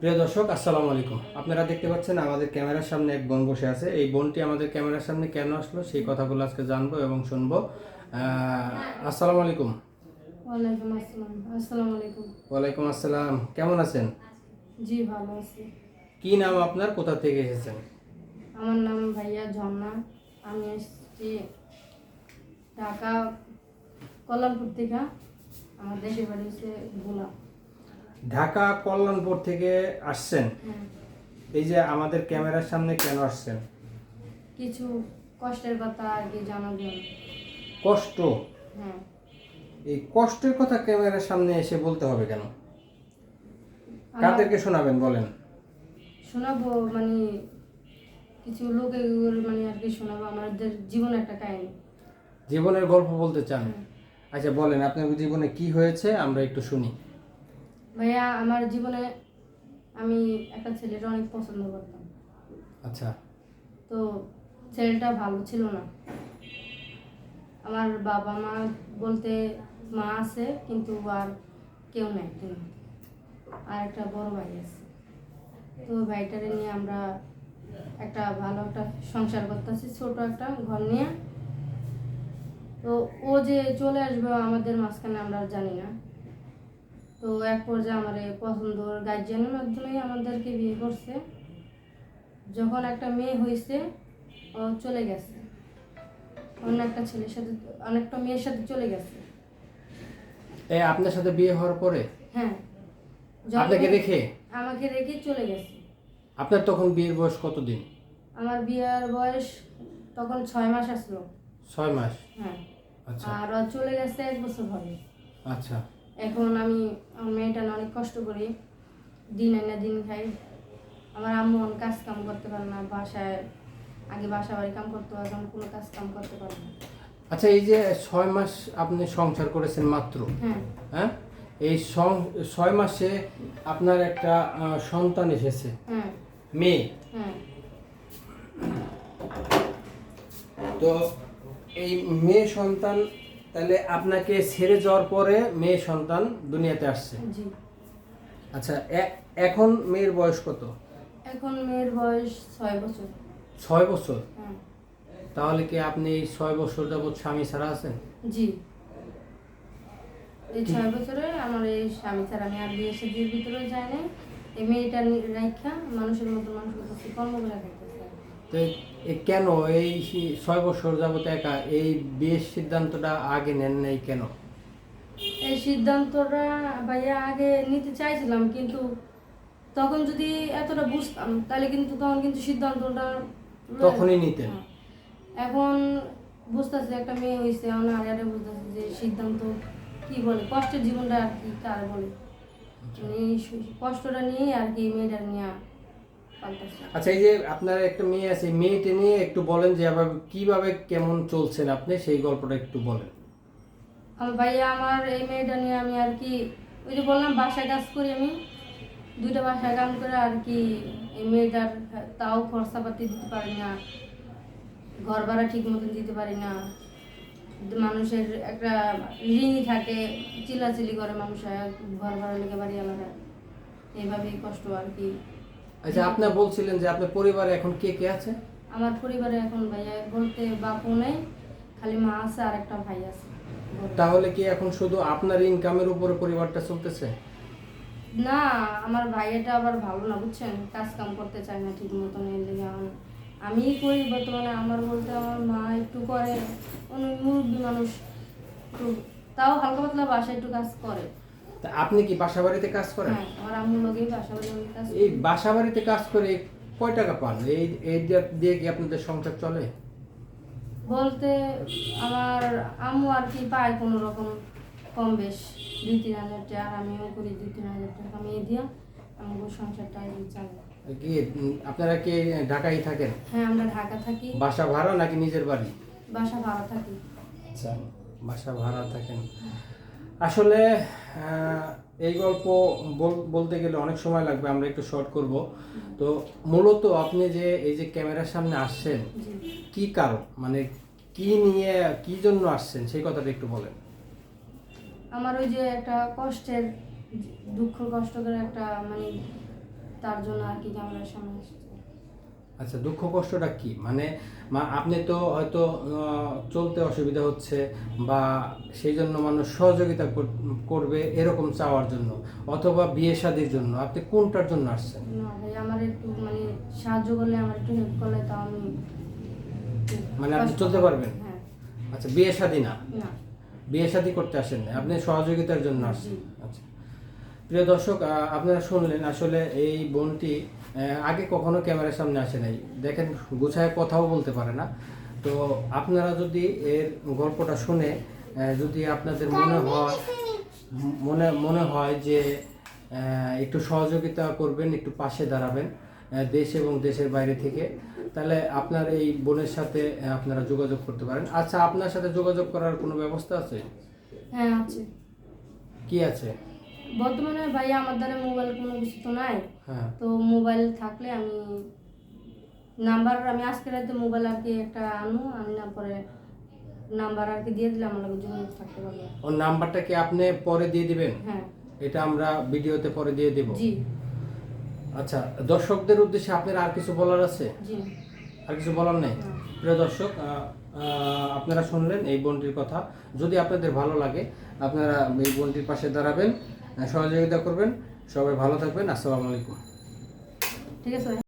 প্রিয় দর্শক আসসালামু আলাইকুম। আপনারা দেখতে পাচ্ছেন আমাদের ক্যামেরার সামনে এক বোন বসে আছে। এই বোনটি আমাদের ক্যামেরার সামনে কেন আসলো সেই কথাগুলো আজকে জানব এবং শুনব। আসসালামু আলাইকুম। ওয়ালাইকুম আসসালাম। আসসালামু আলাইকুম। ওয়ালাইকুম আসসালাম। কেমন আছেন? জি ভালো আছি। কি নাম আপনার? কোথা থেকে এসেছেন? আমার নাম ভাইয়া ঝর্ণা। আমি এসেছি ঢাকা কল্যাণপুর থেকে। আমার দেশের বাড়ি হচ্ছে ভোলা ঢাকা কল্যাণপুর থেকে আসছেন। এই যে আমাদের ক্যামেরার সামনে কেন আসছেন? কিছু কষ্টের কথা আর কি জানাবেন কষ্ট? হ্যাঁ। এই কষ্টের কথা ক্যামেরার সামনে এসে বলতে হবে কেন? কাদেরকে শোনাবেন বলেন। শোনাবো মানে কিছু লোকে মানে আর কি শোনাবো আমাদের জীবন একটা কাহিনী। জীবনের গল্প বলতে চান? হ্যাঁ। আচ্ছা বলেন আপনার জীবনে কি হয়েছে? আমরা একটু শুনি। ভাইয়া আমার জীবনে আমি একটা ছেলেটা অনেক পছন্দ করতাম। আচ্ছা। তো ছেলেটা ভালো ছিল না। আমার বাবা মা বলতে মা আছে কিন্তু আর কেউ নেই তুমি আর একটা বড় ভাই আছে। তো ওই ভাইটারে নিয়ে আমরা একটা ভালো একটা সংসার করতেছি ছোট একটা ঘর নিয়ে। তো ও যে চলে আসবে আমাদের মাঝখানে আমরা জানি না। তো এক পর্যায়ে আমার এই পছন্দ গার্জিয়ানের মাধ্যমেই আমাদেরকে বিয়ে করছে। যখন একটা মেয়ে হয়েছে ও চলে গেছে। অন্য একটা ছেলের সাথে অনেকটা মেয়ের সাথে চলে গেছে। এই আপনার সাথে বিয়ে হওয়ার পরে? হ্যাঁ। আপনাকে রেখে? আমাকে রেখে চলে গেছে। আপনার তখন বিয়ের বয়স কতদিন? আমার বিয়ের বয়স তখন ছয় মাস আসলো। ছয় মাস? হ্যাঁ। আচ্ছা। আর চলে গেছে এক বছর হবে আচ্ছা। এখন আমি আমার মেয়েটা অনেক কষ্ট করি। দিন এনে দিন খাই। আমার আম্মু অনেক কাজ কাম করতে পারে না। বাসায় আগে বাসা বাড়ি কাম করতে হয় এখন কোনো কাজ কাম করতে পারে না। আচ্ছা এই যে ছয় মাস আপনি সংসার করেছেন মাত্র হ্যাঁ। হ্যাঁ? এই ছয় মাসে আপনার একটা সন্তান এসেছে। হ্যাঁ। মেয়ে। হ্যাঁ। তো এই মেয়ে সন্তান তাহলে আপনাকে ছেড়ে যাওয়ার পরে মেয়ে সন্তান দুনিয়াতে আসছে। জি। আচ্ছা এখন মেয়ের বয়স কত? এখন মেয়ের বয়স ছয় বছর। ছয় বছর? হ্যাঁ। তাহলে কি আপনি এই ছয় বছর যাবৎ স্বামী ছাড়া আছেন? জি। এই ছয় বছরে আমার এই স্বামী ছাড়া আমি আর বিয়ে ভিতরে যাই নাই। এই মেয়েটা রাইখা মানুষের মতো মানুষের কর্ম করে তো কেন? এই ছয় বছর যাবত একা এই বিয়ের সিদ্ধান্তটা আগে নেন নাই কেন? এই সিদ্ধান্তটা ভাইয়া আগে নিতে চাইছিলাম কিন্তু তখন যদি এতটা বুঝতাম তাহলে কিন্তু তখন কিন্তু সিদ্ধান্তটা তখনই নিতেন? হ্যাঁ। এখন বুঝতেছি একটা মেয়ে হয়েছে এখন আগে আগে বুঝতেছি যে সিদ্ধান্ত কি বলে কষ্টের জীবনটা আর কি কার বলে? মানে এই সু- কষ্টটা নিয়ে আর কি মেয়েটা নিয়ে। আচ্ছা এই যে আপনার একটা মেয়ে আছে মেয়েটা নিয়ে একটু বলেন যে আবার কীভাবে কেমন চলছেন আপনি সেই গল্পটা একটু বলেন। ভাইয়া আমার এই মেয়েটা নিয়ে আমি আর কি ওই যে বললাম বাসায় কাজ করি আমি। দুইটা বাসায় কাম করে আর কি এই মেয়েটার তাও খরচাপাতি দিতে পারি না। ঘর ভাড়া ঠিক মতন দিতে পারি না। মানুষের একটা ঋণই থাকে চিল্লাচিল্লি করে মানুষ ঘর ভাড়া লেগে বাড়ি আলাদা। এইভাবেই কষ্ট আর কি। আচ্ছা আপনি বলছিলেন যে আপনার পরিবারে এখন কে কে আছে? আমার পরিবারে এখন ভাইয়া বলতে বাপু নেই খালি মা আছে আর একটা ভাই আছে। তাহলে কি এখন শুধু আপনার ইনকামের উপরে পরিবারটা চলতেছে? না আমার ভাইয়াটা আবার ভালো না বুঝছেন? কাজ কাম করতে চায় না ঠিক মতন এর লেগে আমার আমি করি বর্তমানে আমার বলতে আমার মা একটু করে অনেক মুরব্বী মানুষ একটু তাও হালকা পাতলা বাসায় একটু কাজ করে। তা আপনি কি বাসা বাড়িতে কাজ করেন? হ্যাঁ আমার আম্মুর লগেই বাসা বাড়ি কাজ এই বাসা বাড়িতে কাজ করে কয় টাকা পান? এই এই দিয়ে- কি আপনাদের সংসার চলে? বলতে আমার আম্মু আর কি পায় কোনো রকম কম বেশ। দুই তিন হাজার টাকা আর আমিও করি দুই তিন হাজার টাকা আমি দিয়া আমার সংসারটা এই চালাই কি আপনারা কি ঢাকায় থাকেন? হ্যাঁ আমরা ঢাকা থাকি। বাসা ভাড়া নাকি নিজের বাড়ি? বাসা ভাড়া থাকি। আচ্ছা বাসা ভাড়া থাকেন। আসলে এই গল্প বল- বলতে গেলে অনেক সময় লাগবে আমরা একটু শর্ট করব। তো মূলত আপনি যে এই যে ক্যামেরার সামনে আসছেন কি কারণ? মানে কি নিয়ে কি জন্য আসছেন? সেই কথাটা একটু বলেন। আমার ওই যে একটা কষ্টের দুঃখ কষ্ট করে একটা মানে তার জন্য আর কি ক্যামেরার সামনে এসেছে আচ্ছা দুঃখ কষ্টটা কি? মানে আপনি তো হয়তো চলতে অসুবিধা হচ্ছে বা সেই জন্য মানুষ সহযোগিতা করবে এরকম চাওয়ার জন্য অথবা বিয়ে শাদির জন্য। আপনি কোনটার জন্য আসছেন? না ভাই আমার একটু মানে সাহায্য করলে আমার একটু হেল্প করলে তাও আমি মানে আপনি চলতে পারবেন? হ্যাঁ। আচ্ছা বিয়ে শাদী না? না। বিয়ে শাদী করতে আসেন না আপনি সহযোগিতার জন্য আসছেন। আচ্ছা। প্রিয় দর্শক আপনারা শুনলেন আসলে এই বোনটি আগে কখনো ক্যামেরার সামনে আসে নাই। দেখেন গুছায় কথাও বলতে পারে না। তো আপনারা যদি এর গল্পটা শুনে যদি আপনাদের মনে হয় মনে মনে হয় যে একটু সহযোগিতা করবেন একটু পাশে দাঁড়াবেন দেশ এবং দেশের বাইরে থেকে তাহলে আপনার এই বোনের সাথে আপনারা যোগাযোগ করতে পারেন। আচ্ছা আপনার সাথে যোগাযোগ করার কোনো ব্যবস্থা আছে? হ্যাঁ আছে। কি আছে? বর্তমানে ভাই আমার দ্বারা মোবাইল কোনো কিছু তো নাই। হ্যাঁ। তো মোবাইল থাকলে আমি নাম্বার আমি আজকে রাতে মোবাইল আর কি একটা আনু আনি না পরে নাম্বার আর কি দিয়ে দিলাম আমার যোগাযোগ থাকতে পারবে। ওর নাম্বারটা কি আপনি পরে দিয়ে দিবেন? হ্যাঁ। এটা আমরা ভিডিওতে পরে দিয়ে দেব। জি। আচ্ছা দর্শকদের উদ্দেশ্যে আপনার আর কিছু বলার আছে? জি। আর কিছু বলার নেই? প্রিয় দর্শক আপনারা শুনলেন এই বোনটির কথা। যদি আপনাদের ভালো লাগে আপনারা এই বোনটির পাশে দাঁড়াবেন। সহযোগিতা করবেন। সবাই ভালো থাকবেন। আসসালামু আলাইকুম। ঠিক আছে